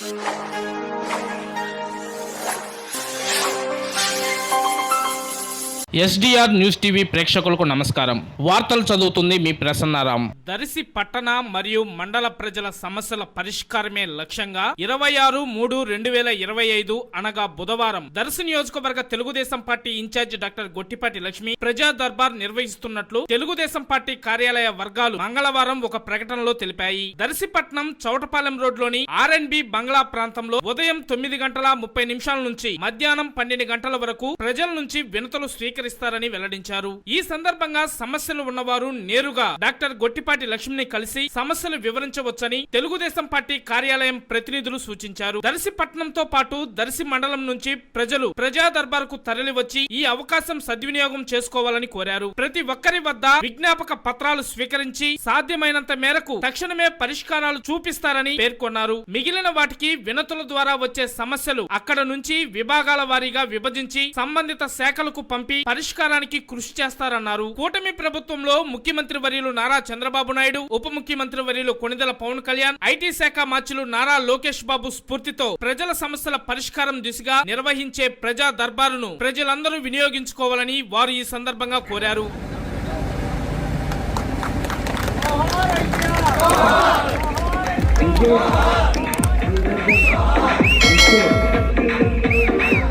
Thank you. SDR news TV ప్రేక్షకులకు నమస్కారం. వార్తలు చదువుతుంది మీ ప్రసన్నారాం. దరిసి పట్టణ మరియు మండల ప్రజల సమస్యల పరిష్కారమే లక్ష్యంగా ఇరవై ఆరు మూడు రెండు వేల ఇరవై ఐదు అనగా బుధవారం దర్శి నియోజకవర్గ Telugu Desam party in-charge doctor Gottipati Lakshmi ప్రజా దర్బార్ నిర్వహిస్తున్నట్లు తెలుగుదేశం పార్టీ కార్యాలయ వర్గాలు మంగళవారం ఒక ప్రకటనలో తెలిపాయి. దర్శిపట్నం చౌటపాలెం రోడ్లోని ఆర్ అండ్ బి బంగ్లా ప్రాంతంలో ఉదయం తొమ్మిది గంటల ముప్పై నిమిషాల నుంచి మధ్యాహ్నం పన్నెండు గంటల వరకు ప్రజల నుంచి వినతులు స్వీకరిస్తారని వెల్లడించారు. ఈ సందర్భంగా సమస్యలు ఉన్నవారు నేరుగా డాక్టర్ గొట్టిపాటి లక్ష్మిని కలిసి సమస్యలు వివరించవచ్చని తెలుగుదేశం పార్టీ కార్యాలయం ప్రతినిధులు సూచించారు. దర్శి పట్టణంతో పాటు దర్శి మండలం నుంచి ప్రజలు ప్రజా దర్బార్కు తరలివచ్చి ఈ అవకాశం సద్వినియోగం చేసుకోవాలని కోరారు. ప్రతి ఒక్కరి వద్ద విజ్ఞాపక పత్రాలు స్వీకరించి సాధ్యమైనంత మేరకు తక్షణమే పరిష్కారాలు చూపిస్తారని పేర్కొన్నారు. మిగిలిన వాటికి వినతుల ద్వారా వచ్చే సమస్యలు అక్కడ నుంచి విభాగాల వారీగా విభజించి సంబంధిత శాఖలకు పంపి పరిష్కారానికి కృషి చేస్తారన్నారు. కూటమి ప్రభుత్వంలో ముఖ్యమంత్రి వర్యులు నారా చంద్రబాబు నాయుడు ఉప ముఖ్యమంత్రి వర్యులు కొణిదల పవన్ కళ్యాణ్ ఐటీ శాఖ మార్చులు నారా లోకేష్ బాబు స్ఫూర్తితో ప్రజల సమస్యల పరిష్కారం దిశగా నిర్వహించే ప్రజా దర్బారును ప్రజలందరూ వినియోగించుకోవాలని వారు ఈ సందర్భంగా కోరారు.